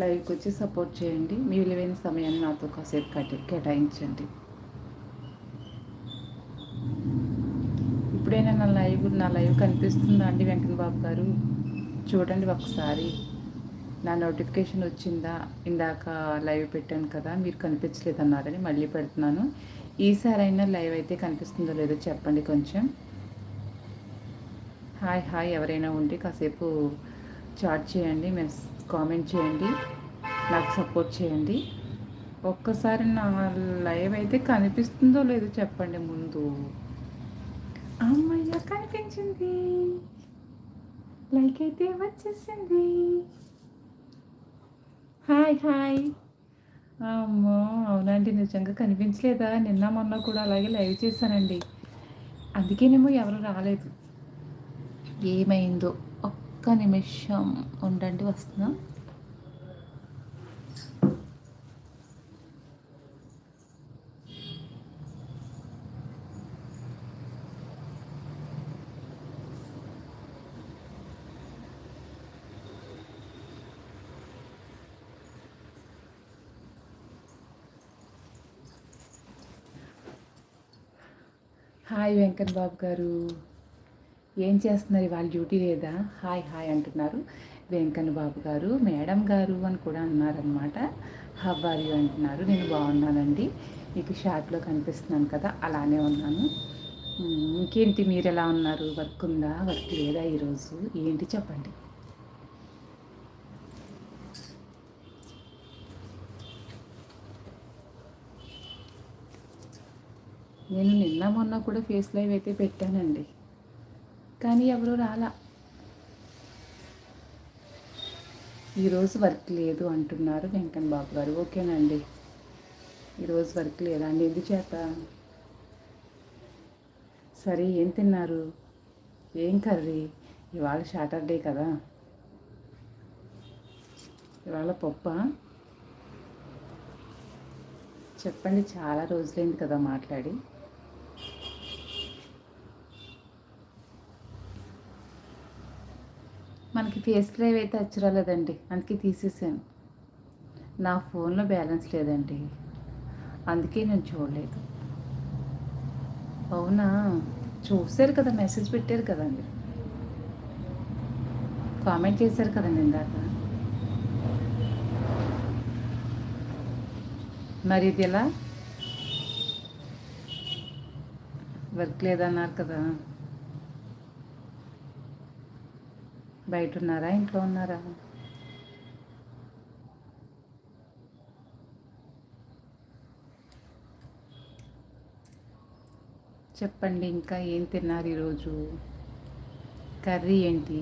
లైవ్కి వచ్చి సపోర్ట్ చేయండి. మీ విలువైన సమయాన్ని నాతో కాసేపు కట్టి కేటాయించండి. ఇప్పుడైనా నా లైవ్ నా లైవ్ కనిపిస్తుందా అండి వెంకటబాబు బాబు గారు? చూడండి ఒకసారి. నా నోటిఫికేషన్ వచ్చిందా? ఇందాక లైవ్ పెట్టాను కదా మీరు కనిపించలేదన్నారని మళ్ళీ పెడుతున్నాను. ఈసారైనా లైవ్ అయితే కనిపిస్తుందో లేదో చెప్పండి కొంచెం. హాయ్ హాయ్ ఎవరైనా ఉంటే కాసేపు చాట్ చేయండి. మెస్ కామెంట్ చేయండి. నాకు సపోర్ట్ చేయండి. ఒక్కసారి నా లైవ్ అయితే కనిపిస్తుందో లేదో చెప్పండి ముందు. అమ్మయ్య కనిపించింది. లైక్ అయితే వచ్చేసింది. Hi hi. అమ్మో అవునండి నిజంగా కనిపించలేదా? నిన్న మొన్న కూడా అలాగే లైవ్ చేశానండి. అందుకేనేమో ఎవరు రాలేదు. ఏమైందో? ఒక్క నిమిషం ఉండండి వస్తున్నా. హాయ్ వెంకట్ బాబు గారు. ఏం చేస్తున్నారు? ఇవాళ డ్యూటీ లేదా? హాయ్ హాయ్ అంటున్నారు. వెంకన్న బాబు గారు మేడం గారు అని కూడా అన్నారనమాట హబ్బారు అంటున్నారు. నేను బాగున్నానండి. మీకు షార్ట్లో కనిపిస్తున్నాను కదా అలానే ఉన్నాను. ఇంకేంటి? మీరు ఎలా ఉన్నారు? వర్క్ ఉందా? వర్క్ లేదా ఈరోజు? ఏంటి చెప్పండి. నేను నిన్న మొన్న కూడా ఫేస్ లైవ్ అయితే పెట్టానండి. కానీ ఎవరు రాలా. ఈరోజు వర్క్ లేదు అంటున్నారు వెంకన్న బాబు గారు. ఓకేనండి. ఈరోజు వర్క్ లేదా అండి? ఎందుచేత సరే ఏం తిన్నారు? ఏం కర్రీ? ఇవాళ సాటర్డే కదా. ఇవాళ పప్ప? చెప్పండి చాలా రోజులైంది కదా మాట్లాడి. మనకి ఫేస్ డ్రైవ్ అయితే అచ్చరాలేదండి అందుకే తీసేసాను. నా ఫోన్లో బ్యాలెన్స్ లేదండి. అందుకే నేను చూడలేదు. అవునా? చూశారు కదా మెసేజ్ పెట్టారు కదండి. కామెంట్ చేశారు కదండి ఇందాక. మరి ఇది ఎలా? వర్క్ లేదన్నారు కదా. బయట ఉన్నారా ఇంట్లో ఉన్నారా? చెప్పండి ఇంకా ఏం తిన్నారు ఈరోజు? కర్రీ ఏంటి?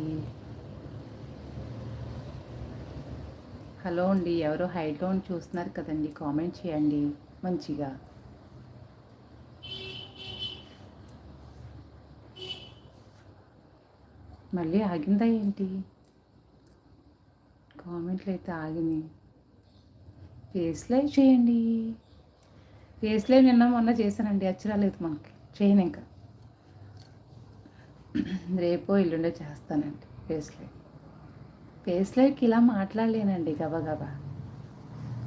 హలో అండి ఎవరో హైట్లో చూస్తున్నారు కదండి కామెంట్ చేయండి మంచిగా. మళ్ళీ ఆగిందా ఏంటి? కామెంట్లు అయితే ఆగినాయి ఫేస్ లైవ్ చేయండి. ఫేస్ లైవ్ నిన్న మొన్న చేశానండి అచ్చరాలేదు మనకి. చేయను ఇంకా. రేపో ఎల్లుండే చేస్తానండి ఫేస్ లైవ్. ఫేస్ లైవ్కి ఇలా మాట్లాడలేనండి గబగబా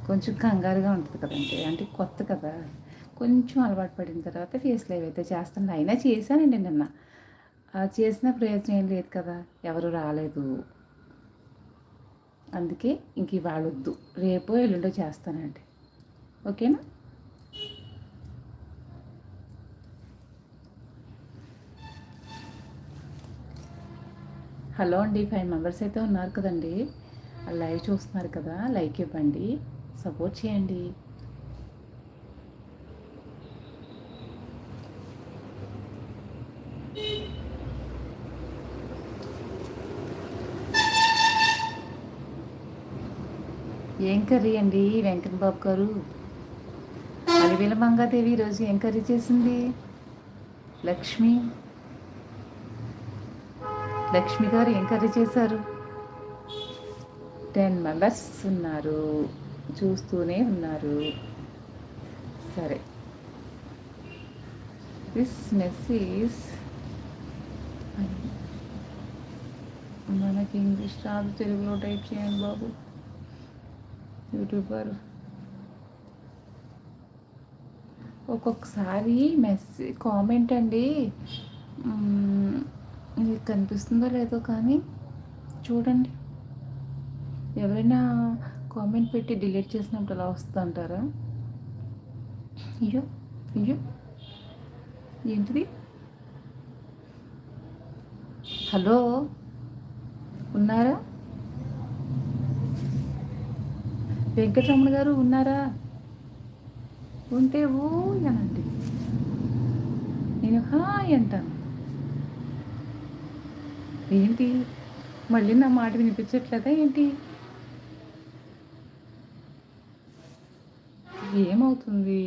కొంచెం కంగారుగా ఉంటుంది కదండి అంటే కొత్త కదా. కొంచెం అలవాటు పడిన తర్వాత ఫేస్ లైవ్ అయితే చేస్తాను. అయినా చేశానండి నిన్న. చేసిన ప్రయోజనం ఏం లేదు కదా. ఎవరు రాలేదు. అందుకే ఇంక ఇవాళ వద్దు. రేపో ఎల్లుండో చేస్తానండి. ఓకేనా? హలో అండి. ఫైవ్ మెంబర్స్ అయితే ఉన్నారు కదండి. లైవ్ చూస్తున్నారు కదా. లైక్ ఇవ్వండి. సపోర్ట్ చేయండి. ఏం కర్రీ అండి? వెంకట బాబు గారు. అలివేల మంగాదేవి ఈరోజు ఏం కర్రీ చేసింది? లక్ష్మి. లక్ష్మి గారు ఏం కర్రీ చేశారు? టెన్ మెంబర్స్ ఉన్నారు. చూస్తూనే ఉన్నారు. సరే. దిస్ మెసేజ్ మనకి ఇంగ్లీష్ రాదు తెలుగులో టైప్ చేయండి బాబు. యూట్యూబర్. ఒక్కొక్కసారి మెస్ కామెంట్ అండి. మీకు కనిపిస్తుందో లేదో కానీ చూడండి. ఎవరైనా కామెంట్ పెట్టి డిలీట్ చేసినప్పుడు అలా వస్తుంటారా అయ్యో అయ్యో. ఏంటిది? హలో? ఉన్నారా? వెంకటరమణ గారు ఉన్నారా? ఉంటే ఓ అనండి నేను హాయ్ అంటాను. ఏంటి? మళ్ళీ నా మాట వినిపించట్లేదా ఏంటి? ఏమవుతుంది?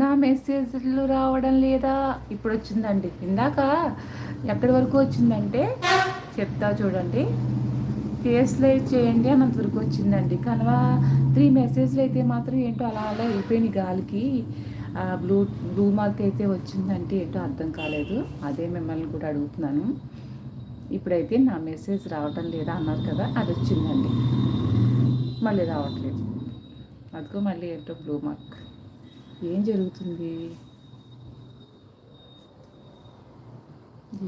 నా మెసేజ్లు రావడం లేదా? ఇప్పుడు వచ్చిందండి ఇందాక ఎక్కడి వరకు వచ్చిందంటే చెప్తా చూడండి. ఫేస్ లైవ్ చేయండి అన్నంత వరకు వచ్చిందండి. కనుక త్రీ మెసేజ్లు అయితే మాత్రం ఏంటో అలా అలా వెళ్ళిపోయినాయి గాలికి. బ్లూ బ్లూ మార్క్ అయితే వచ్చిందంటే ఏంటో అర్థం కాలేదు. అదే మిమ్మల్ని కూడా అడుగుతున్నాను. ఇప్పుడైతే నా మెసేజ్ రావటం లేదా అన్నారు కదా అది వచ్చిందండి మళ్ళీ రావట్లేదు. అదిగో మళ్ళీ ఏంటో బ్లూ మార్క్ ఏం జరుగుతుంది?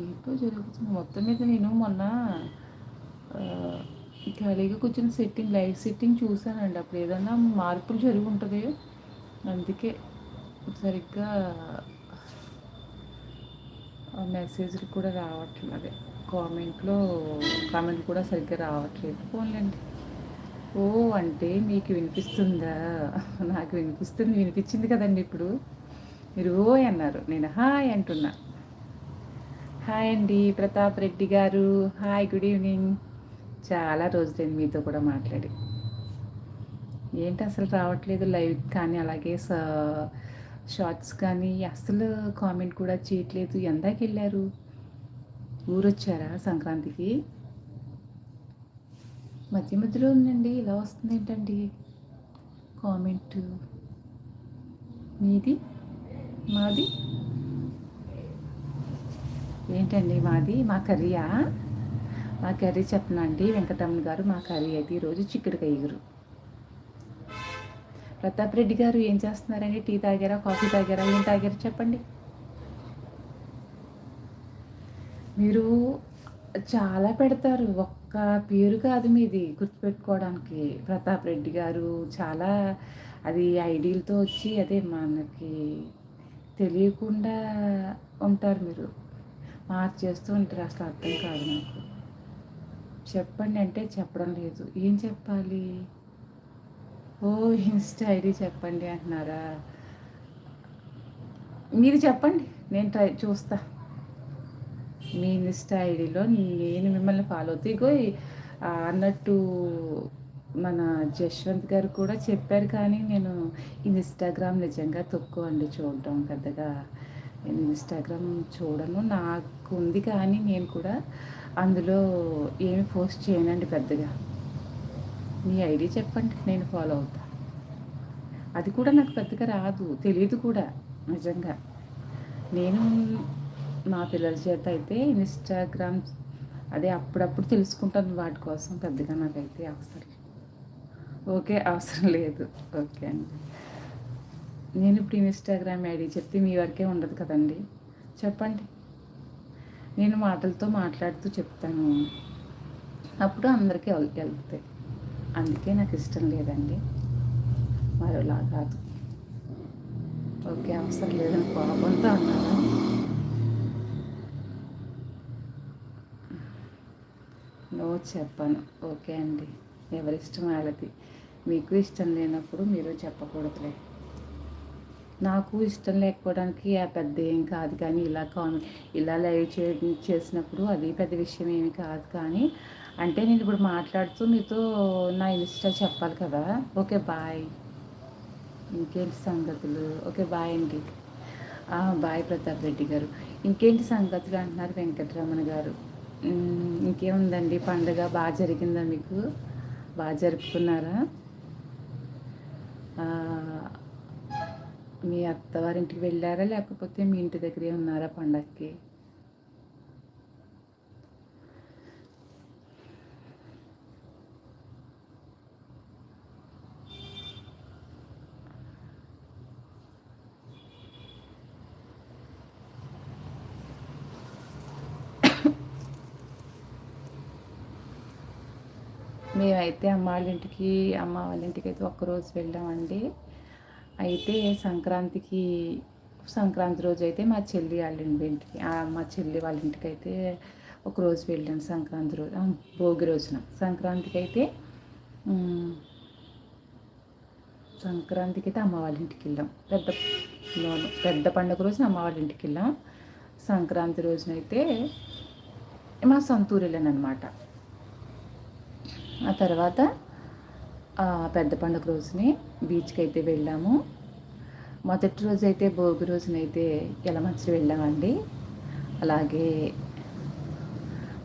ఏంటో జరుగుతుంది. మొత్తం మీద నేను మొన్న ఖాళీగా కూర్చున్న సెట్టింగ్ లైవ్ సెట్టింగ్ చూసానండి అప్పుడు ఏదన్నా మార్పులు జరిగి ఉంటుంది. అందుకే సరిగ్గా మెసేజ్లు కూడా రావట్లేదు. అదే కామెంట్లో కామెంట్ కూడా సరిగ్గా రావట్లేదు. పోన్లేండి. ఓ అంటే మీకు వినిపిస్తుందా? నాకు వినిపిస్తుంది వినిపించింది కదండి ఇప్పుడు. మీరు ఓ అన్నారు. నేను హాయ్ అంటున్నా. హాయ్ అండి ప్రతాప్ రెడ్డి గారు. Hi good evening. చాలా రోజులైంది మీతో కూడా మాట్లాడి. ఏంటి అసలు రావట్లేదు లైవ్ కానీ అలాగే షార్ట్స్ కానీ అసలు కామెంట్ కూడా చేయట్లేదు. ఎందాకెళ్ళారు ఊరొచ్చారా సంక్రాంతికి? మధ్య మధ్యలో ఉందండి ఇలా వస్తుంది ఏంటండి కామెంట్. మీది? మాది? ఏంటండి మాది? మా కర్రీయా? మా కర్రీ చెప్పనా అండి? వెంకటరమణ గారు మా కర్రీ అయితే ఈరోజు చిక్కుడుకాయ ఎగురు. ప్రతాప్ రెడ్డి గారు ఏం చేస్తున్నారండి? టీ తాగారా? కాఫీ తాగారా? ఏం తాగారా చెప్పండి. మీరు చాలా పెడతారు. ఒక్క పేరు కాదు మీది గుర్తుపెట్టుకోవడానికి. ప్రతాప్ రెడ్డి గారు చాలా అది ఐడియాలతో వచ్చి అదే మనకి తెలియకుండా ఉంటారు మీరు. మార్చేస్తూ ఉంటారు. అసలు అర్థం కాదు నాకు. చెప్పండి అంటే చెప్పడం లేదు. ఏం చెప్పాలి? ఓ ఇన్స్టా ఐడి చెప్పండి అంటున్నారా? మీరు చెప్పండి. నేను ట్రై చూస్తా. మీ ఇన్స్టా ఐడిలో నేను మిమ్మల్ని ఫాలో అవుతూ ఇగో అన్నట్టు మన జశ్వంత్ గారు కూడా చెప్పారు కానీ నేను ఇన్స్టాగ్రామ్ నిజంగా తక్కువ అండి చూడటం పెద్దగా. నేను ఇన్స్టాగ్రామ్ చూడను నాకు ఉంది కానీ నేను కూడా అందులో ఏమి పోస్ట్ చేయనండి పెద్దగా. మీ ఐడి చెప్పండి నేను ఫాలో అవుతా. అది కూడా నాకు పెద్దగా రాదు తెలియదు కూడా నిజంగా. నేను మా పిల్లల చేత అయితే ఇన్స్టాగ్రామ్ అదే అప్పుడప్పుడు తెలుసుకుంటాను వాటి కోసం పెద్దగా నాకైతే అవసరం. ఓకే అవసరం లేదు. ఓకే అండి. నేను ఇప్పుడు ఇన్స్టాగ్రామ్ ఐడి చెప్తే మీ వరకే ఉండదు కదండి. చెప్పండి. నేను మాటలతో మాట్లాడుతూ చెప్తాను. అప్పుడు అందరికీ వెళ్తాయి అందుకే నాకు ఇష్టం లేదండి. మరోలా కాదు. ఓకే అవసరం లేదని కోపంతో అన్నాను? నో చెప్పను. ఓకే అండి. ఎవరిష్టం వాళ్ళది. మీకు ఇష్టం లేనప్పుడు మీరు చెప్పకూడదులే. నాకు ఇష్టం లేకపోవడానికి ఆ పెద్ద ఏం కాదు కానీ ఇలా కామెంట్ ఇలా లైవ్ చే చేసినప్పుడు అది పెద్ద విషయం ఏమి కాదు కానీ అంటే నేను ఇప్పుడు మాట్లాడుతూ మీతో నా ఇన్స్టా చెప్పాలి కదా. Okay bye. ఇంకేంటి సంగతులు? ఓకే బాయ్ అండి. బాయ్ ప్రతాప్ రెడ్డి గారు. ఇంకేంటి సంగతులు అంటున్నారు వెంకటరమణ గారు? ఇంకేముందండి? పండుగ బాగా జరిగిందా మీకు? బాగా జరుపుకున్నారా? మీ అత్తవారింటికి వెళ్ళారా? లేకపోతే మీ ఇంటి దగ్గరే ఉన్నారా పండగకి మేమైతే అమ్మ వాళ్ళ ఇంటికి అమ్మ వాళ్ళ ఇంటికి అయితే ఒక్కరోజు వెళ్ళామండి. అయితే సంక్రాంతికి సంక్రాంతి రోజు అయితే మా చెల్లి వాళ్ళ ఇంటికి మా చెల్లి వాళ్ళ ఇంటికి అయితే ఒకరోజు వెళ్ళాం సంక్రాంతి రోజు భోగి రోజున. సంక్రాంతికి అయితే సంక్రాంతికి అయితే అమ్మ వాళ్ళ ఇంటికి వెళ్ళాం. పెద్ద పెద్ద పండుగ రోజున అమ్మ వాళ్ళ ఇంటికి వెళ్ళాం. సంక్రాంతి రోజునైతే మా సొంతూరు వెళ్ళాను అనమాట ఆ తర్వాత పెద్ద పండుగ రోజుని బీచ్కి అయితే వెళ్ళాము. మొదటి రోజు అయితే భోగి రోజునైతే ఎలమంచి వెళ్ళామండి. అలాగే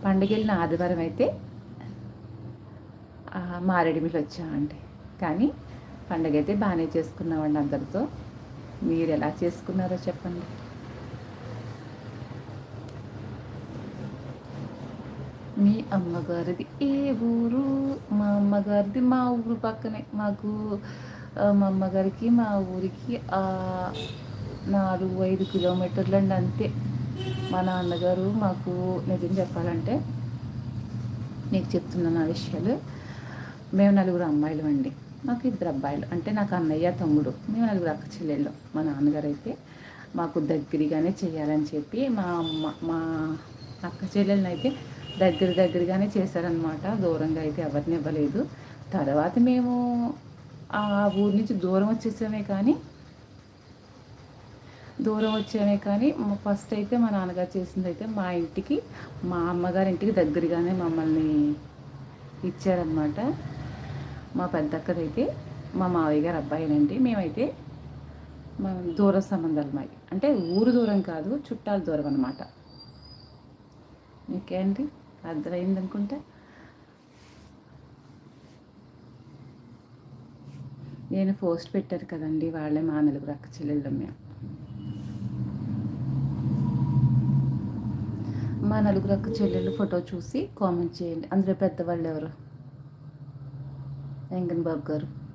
పండుగ వెళ్ళిన ఆదివారం అయితే మారేడుమిల్లి వచ్చామండి. కానీ పండుగ అయితే బాగానే చేసుకున్నామండి అందరితో. మీరు ఎలా చేసుకున్నారో చెప్పండి. మీ అమ్మగారిది ఏ ఊరు? మా అమ్మగారిది మా ఊరు పక్కనే. మాకు మా అమ్మగారికి మా ఊరికి నాలుగు ఐదు కిలోమీటర్లు అండి అంతే. మా నాన్నగారు మాకు నిజం చెప్పాలంటే నీకు చెప్తున్నాను ఆ విషయాలు మేము నలుగురు అమ్మాయిలు అండి మాకు ఇద్దరు అబ్బాయిలు. అంటే నాకు అన్నయ్య తమ్ముడు. మేము నలుగురు అక్క చెల్లెళ్ళు. మా నాన్నగారు అయితే మాకు దగ్గరగానే చేయాలని చెప్పి మా అమ్మ మా అక్క చెల్లెళ్ళని అయితే దగ్గర దగ్గరగానే చేశారనమాట దూరంగా అయితే ఎవరిని ఇవ్వలేదు. తర్వాత మేము ఆ ఊరి నుంచి దూరం వచ్చేసామే కానీ దూరం వచ్చామే కానీ ఫస్ట్ అయితే మా నాన్నగారు చేసింది అయితే మా ఇంటికి మా అమ్మగారి ఇంటికి దగ్గరగానే మమ్మల్ని ఇచ్చారనమాట మా పెద్దక్కదైతే మా మావయ్య గారు అబ్బాయినండి మేమైతే మా దూర సంబంధాలు మావి. అంటే ఊరు దూరం కాదు చుట్టాల దూరం అనమాట ఓకే అండి అర్థమైంది అనుకుంటా నేను పోస్ట్ పెట్టారు కదండి వాళ్ళే మా నలుగురు అక్క చెల్లెళ్ళం మేము మా నలుగురు అక్క చెల్లెళ్ళు ఫోటో చూసి కామెంట్ చేయండి. అందులో పెద్దవాళ్ళు ఎవరు? వెంకన్ బాబు గారు.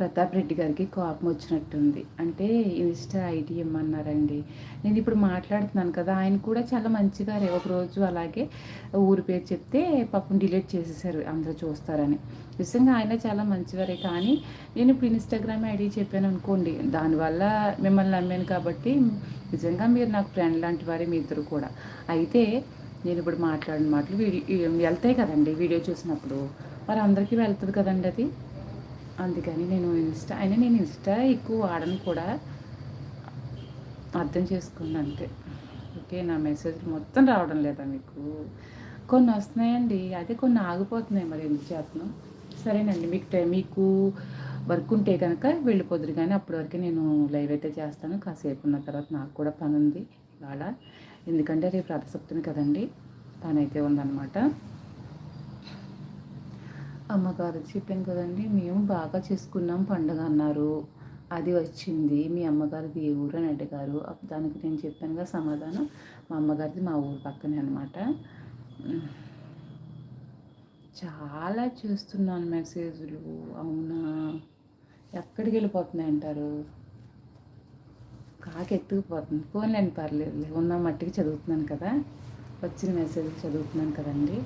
ప్రతాప్ రెడ్డి గారికి కోపం వచ్చినట్టుంది. అంటే ఇన్స్టా ఐడి ఇమ్మన్నారండి నేను ఇప్పుడు మాట్లాడుతున్నాను కదా ఆయన కూడా చాలా మంచిగా ఒకరోజు అలాగే ఊరి పేరు చెప్తే పాపం డిలీట్ చేసేసారు అందరూ చూస్తారని. నిజంగా ఆయన చాలా మంచివారే. కానీ నేను ఇప్పుడు ఇన్స్టాగ్రామ్ ఐడి చెప్పాను అనుకోండి దానివల్ల మిమ్మల్ని నమ్మాను కాబట్టి నిజంగా మీరు నాకు ఫ్రెండ్ లాంటి వారే మీ ఇద్దరు కూడా. అయితే నేను ఇప్పుడు మాట్లాడిన మాటలు వీడియో వెళ్తాయి కదండి వీడియో చూసినప్పుడు. మరి అందరికీ వెళ్తుంది కదండి అది? అందుకని నేను ఇన్స్టా అయినా నేను ఇన్స్టా ఎక్కువ వాడను కూడా. అర్థం చేసుకున్నాను అంతే. ఓకే నా మెసేజ్లు మొత్తం రావడం లేదా మీకు? కొన్ని వస్తున్నాయండి. అదే కొన్ని ఆగిపోతున్నాయి మరి ఎందుకు చేతను సరేనండి మీకు టైం మీకు వర్క్ ఉంటే కనుక వెళ్ళిపోదురు కానీ అప్పటి వరకు నేను లైవ్ అయితే చేస్తాను. కాసేపు ఉన్న తర్వాత నాకు కూడా పని ఉంది ఇవాళ. ఎందుకంటే రేపు రథసప్తమి కదండి పని అయితే ఉందన్నమాట. అమ్మగారు చెప్పాను కదండి మేము బాగా చేసుకున్నాం పండుగ అన్నారు. అది వచ్చింది. మీ అమ్మగారిది ఏ ఊరు అని అడిగారు. దానికి నేను చెప్పాను కదా సమాధానం. మా అమ్మగారిది మా ఊరు పక్కనే అనమాట చాలా చేస్తున్నాను మెసేజ్లు. అవునా? ఎక్కడికి వెళ్ళిపోతున్నాయి అంటారు? కాకి ఎత్తుకుపోతుంది. ఫోన్లేని పర్లేదు. ఉన్న మట్టికి చదువుతున్నాను కదా. వచ్చిన మెసేజ్ చదువుతున్నాను కదండి.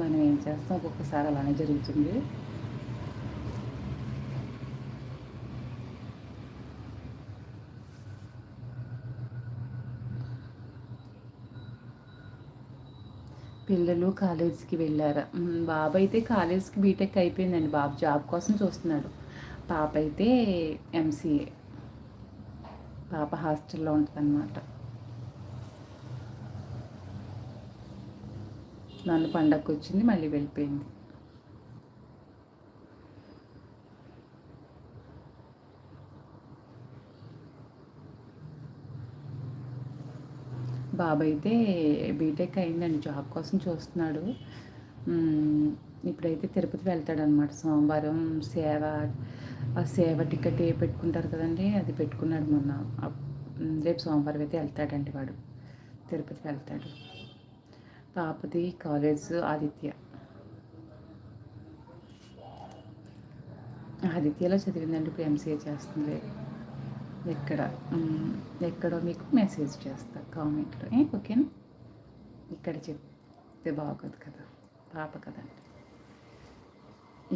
మనం ఏం చేస్తాం? ఒక్కొక్కసారి అలానే జరుగుతుంది. పిల్లలు కాలేజీకి వెళ్ళారా. బాబు అయితే కాలేజీకి బీటెక్ అయిపోయిందండి. బాబు జాబ్ కోసం చూస్తున్నాడు. పాప అయితే ఎంసీఏ. పాప హాస్టల్లో ఉంటుందన్నమాట. నన్ను పండగకు వచ్చింది మళ్ళీ వెళ్ళిపోయింది. బాబాయ్ అయితే బీటెక్ అయిందండి జాబ్ కోసం చూస్తున్నాడు. ఇప్పుడైతే తిరుపతి వెళ్తాడనమాట సోమవారం సేవ ఆ సేవ టికెట్ ఏ పెట్టుకుంటారు కదండి అది పెట్టుకున్నాడు మొన్న. రేపు సోమవారం అయితే వెళ్తాడండి వాడు. తిరుపతి వెళ్తాడు. పాపది కాలేజ్ ఆదిత్య ఆదిత్యలో చదివిందండి ఇప్పుడు ఎంసీఏ చేస్తుంది. ఎక్కడ? ఎక్కడో మీకు మెసేజ్ చేస్తా కామెంట్లో. ఏ ఓకేనా? ఇక్కడ చెప్తే బాగోదు కదా. పాప కదండి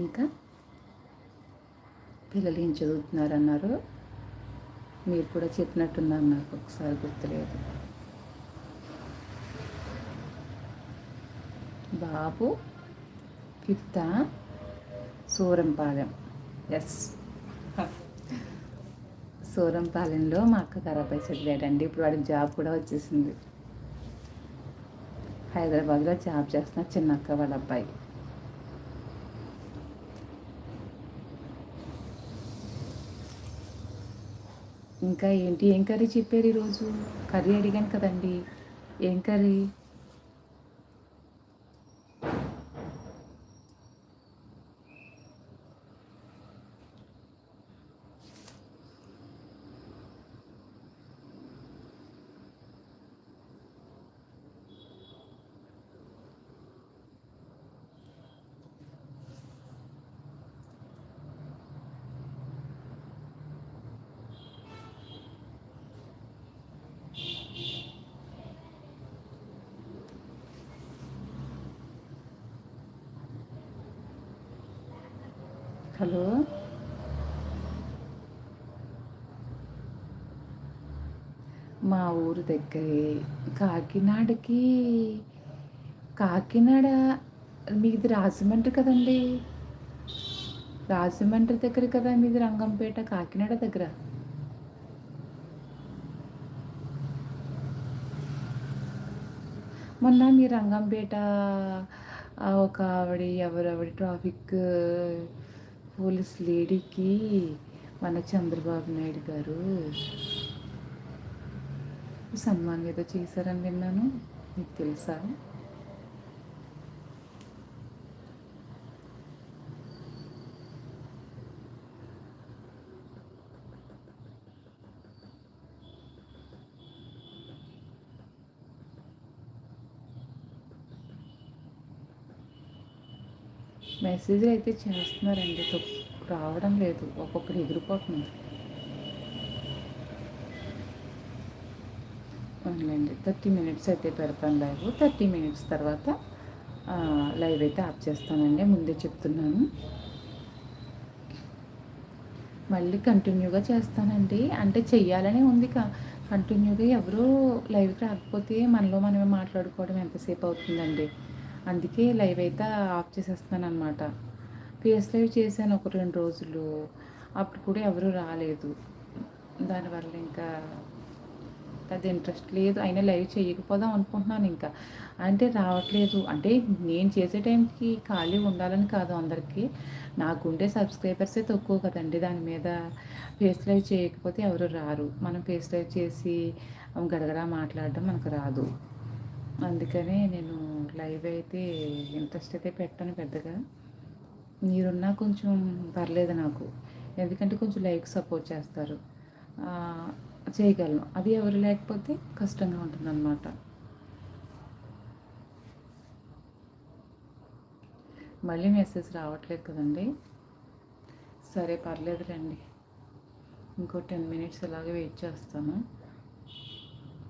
ఇంకా? పిల్లలు ఏం చదువుతున్నారన్నారు మీరు కూడా చెప్పినట్టున్నారు నాకు. ఒకసారి గుర్తులేదు. బాబు ఫిఫ్తా సూరంపాలెం. ఎస్ సూరంపాలెంలో మా అక్క ఖరాబ్ చదివాడండి ఇప్పుడు వాడికి జాబ్ కూడా వచ్చేసింది. హైదరాబాద్లో జాబ్ చేస్తున్న చిన్న అక్క వాళ్ళ అబ్బాయి. ఇంకా ఏంటి? ఏం కర్రీ చెప్పారు ఈరోజు? కర్రీ అడిగాను కదండి. ఏం కర్రీ? హలో మా ఊరు దగ్గరే. కాకినాడకి కాకినాడ మీది రాజమండ్రి కదండి? రాజమండ్రి దగ్గర కదా మీది రంగంపేట? కాకినాడ దగ్గర? మొన్న మీ రంగంపేట ఒక ఆవిడ ఎవరెవడి ట్రాఫిక్ పోలీస్ లేడీకి మన చంద్రబాబు నాయుడు గారు సన్మానం ఏదో చేశారని విన్నాను. మీకు తెలుసా? మెసేజ్లు అయితే చేస్తున్నారండి. తప్పు రావడం లేదు. ఒక్కొక్కటి ఎగిరిపోతుంది అవునండి థర్టీ మినిట్స్ అయితే పెడతాను లైవ్. థర్టీ మినిట్స్ తర్వాత లైవ్ అయితే ఆఫ్ చేస్తానండి. ముందే చెప్తున్నాను. మళ్ళీ కంటిన్యూగా చేస్తానండి. అంటే చెయ్యాలనే ఉంది కా కంటిన్యూగా ఎవరు లైవ్కి రాకపోతే మనలో మనమే మాట్లాడుకోవడం ఎంతసేపు అవుతుందండి? అందుకే లైవ్ అయితే ఆఫ్ చేసేస్తున్నాను అనమాట ఫేస్ లైవ్ చేశాను ఒక రెండు రోజులు. అప్పుడు కూడా ఎవరు రాలేదు. దానివల్ల ఇంకా పెద్ద ఇంట్రెస్ట్ లేదు. అయినా లైవ్ చేయకపోదాం అనుకుంటున్నాను ఇంకా. అంటే రావట్లేదు. అంటే నేను చేసే టైంకి ఖాళీ ఉండాలని కాదు అందరికీ. నాకుండే సబ్స్క్రైబర్సే తక్కువ కదండి. దాని మీద ఫేస్ లైవ్ చేయకపోతే ఎవరు రారు. మనం ఫేస్ లైవ్ చేసి గడగడ మాట్లాడడం మనకు రాదు. అందుకనే నేను లైవ్ అయితే ఇంట్రెస్ట్ అయితే పెట్టాను పెద్దగా. మీరున్నా కొంచెం పర్లేదు నాకు. ఎందుకంటే కొంచెం లైక్ సపోర్ట్ చేస్తారు. చేయగలను. అది ఎవరు లేకపోతే కష్టంగా ఉంటుందన్నమాట. మళ్ళీ మెసేజ్ రావట్లేదు కదండి. సరే పర్లేదు రండి. ఇంకో టెన్ మినిట్స్ అలాగే వెయిట్ చేస్తాను.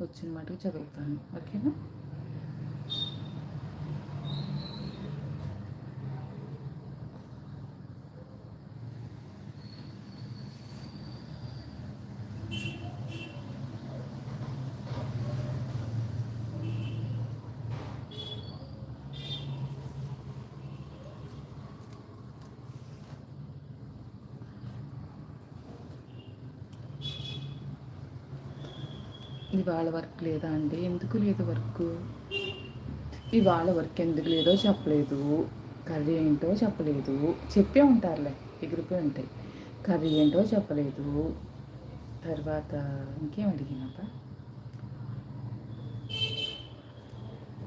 వచ్చిన మటుకు చదువుతాను. ఓకేనా? ఇవాళ వర్క్ లేదా అండి? ఎందుకు లేదు వర్క్? ఇవాళ వర్క్ ఎందుకు లేదో చెప్పలేదు. కర్రీ ఏంటో చెప్పలేదు. చెప్పే ఉంటారులే ఎగిరిపోయి ఉంటాయి. కర్రీ ఏంటో చెప్పలేదు. తర్వాత ఇంకేం అడిగినప్ప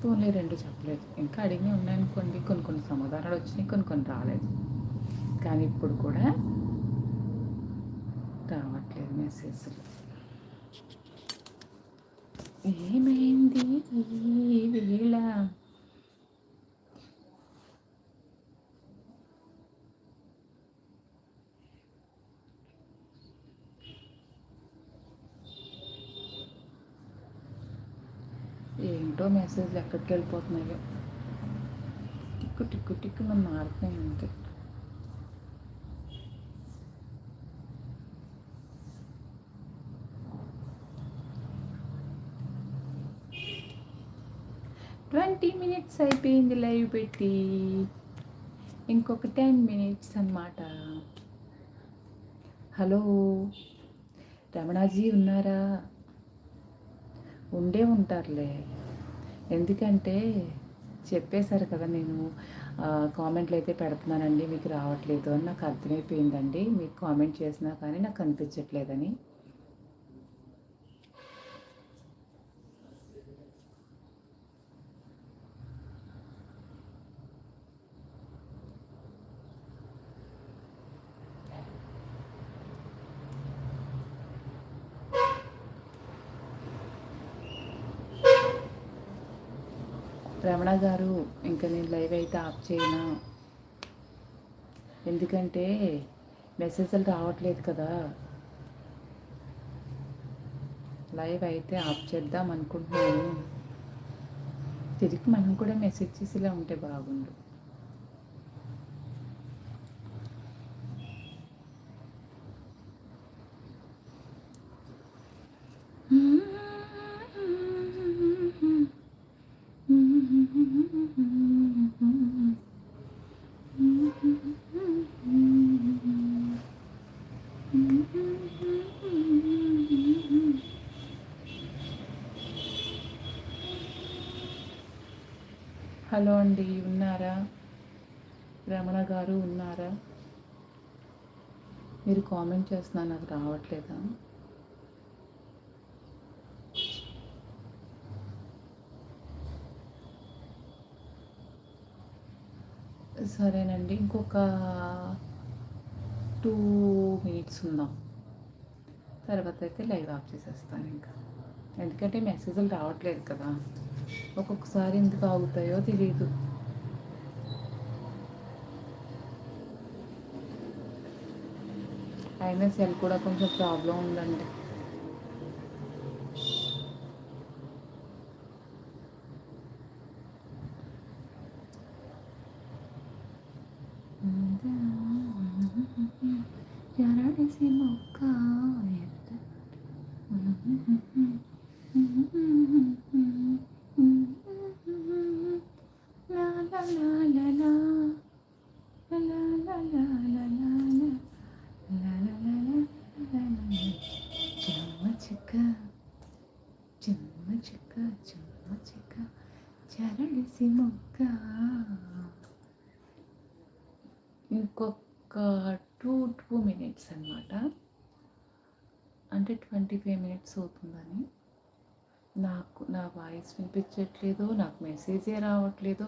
పోనీ రెండు చెప్పలేదు. ఇంకా అడిగినవి ఉన్నాయనుకోండి. కొన్ని కొన్ని సమాధానాలు వచ్చినాయి కొన్ని కొన్ని రాలేదు. కానీ ఇప్పుడు కూడా రావట్లేదు మెసేజ్లు. ఏమైంది ఈ వేళ ఏంటో మెసేజ్లు ఎక్కడికి వెళ్ళిపోతున్నాయో టిక్కు టిక్కు టిక్కు మనం మారుతున్నాయి అంతే మినిట్స్ అయిపోయింది లైవ్ పెట్టి. ఇంకొక టెన్ మినిట్స్ అన్నమాట. హలో? రమణాజీ ఉన్నారా? ఉండే ఉంటారులే. ఎందుకంటే చెప్పేశారు కదా నేను కామెంట్లు అయితే పెడుతున్నానండి మీకు రావట్లేదు అని నాకు అర్థమైపోయిందండి. మీకు కామెంట్ చేసినా కానీ నాకు అనిపించట్లేదని రమణ గారు ఇంకా నేను లైవ్ అయితే ఆఫ్ చేయను. ఎందుకంటే మెసేజ్లు రావట్లేదు కదా. లైవ్ అయితే ఆఫ్ చేద్దాం అనుకుంటున్నాను. తిరిగి మనం కూడా మెసేజ్ చేసేలా ఉంటే బాగుండు. చెప్పండి అండి ఉన్నారా? రమణ గారు ఉన్నారా? మీరు కామెంట్ చేస్తున్నా నాకు రావట్లేదా? సరేనండి ఇంకొక టూ మినిట్స్ ఉందాం. తర్వాత అయితే లైవ్ ఆఫ్ చేసేస్తాను ఇంకా. ఎందుకంటే మెసేజ్లు రావట్లేదు కదా. ఒక్కొక్కసారి ఎందుకు ఆగుతాయో తెలియదు అయినా సెల్ కూడా కొంచెం ప్రాబ్లం ఉందండి. చిక్క చిన్న చెక్క చరణసి మొక్క. ఇంకొక టూ టూ మినిట్స్ అనమాట అంటే ట్వంటీ ఫైవ్ మినిట్స్ అవుతుందని. నాకు నా వాయిస్ వినిపించట్లేదు నాకు మెసేజే రావట్లేదు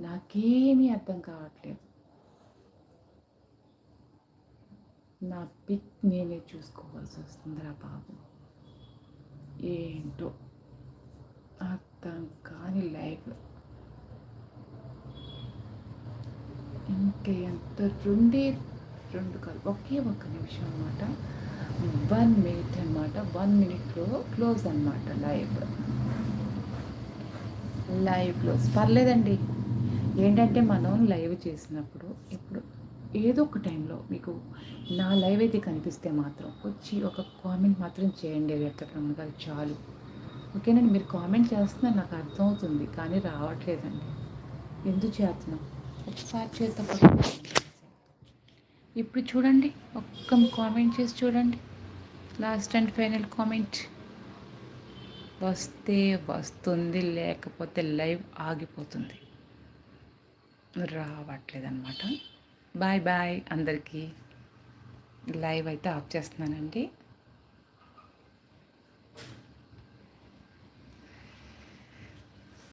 నాకేమీ అర్థం కావట్లేదు. నా పిక్ నేనే చూసుకోవాల్సి వస్తుందిరా బాబు. ఏంటో. అర్థం కాని లైఫ్. ఇంకెంత రెండే రెండు కాదు ఒకే ఒక్క నిమిషం అనమాట వన్ మినిట్ అనమాట వన్ మినిట్లో క్లోజ్ అనమాట లైవ్. Live close. పర్లేదండి. ఏంటంటే మనం లైవ్ చేసినప్పుడు ఇప్పుడు ఏదో ఒక టైంలో మీకు నా లైవ్ అయితే కనిపిస్తే మాత్రం వచ్చి ఒక కామెంట్ మాత్రం చేయండి వెంకటరమణ గారు చాలు. ఓకేనండి మీరు కామెంట్ చేస్తున్నారు నాకు అర్థమవుతుంది కానీ రావట్లేదండి. ఎందుకు చేస్తున్నాం? ఒకసారి చేద్దాం ఇప్పుడు చూడండి ఒక్క కామెంట్ చేసి చూడండి. Last and final comment. వస్తే వస్తుంది లేకపోతే లైవ్ ఆగిపోతుంది. రావట్లేదన్నమాట. బాయ్ బాయ్ అందరికీ. లైవ్ అయితే ఆఫ్ చేస్తున్నానండి.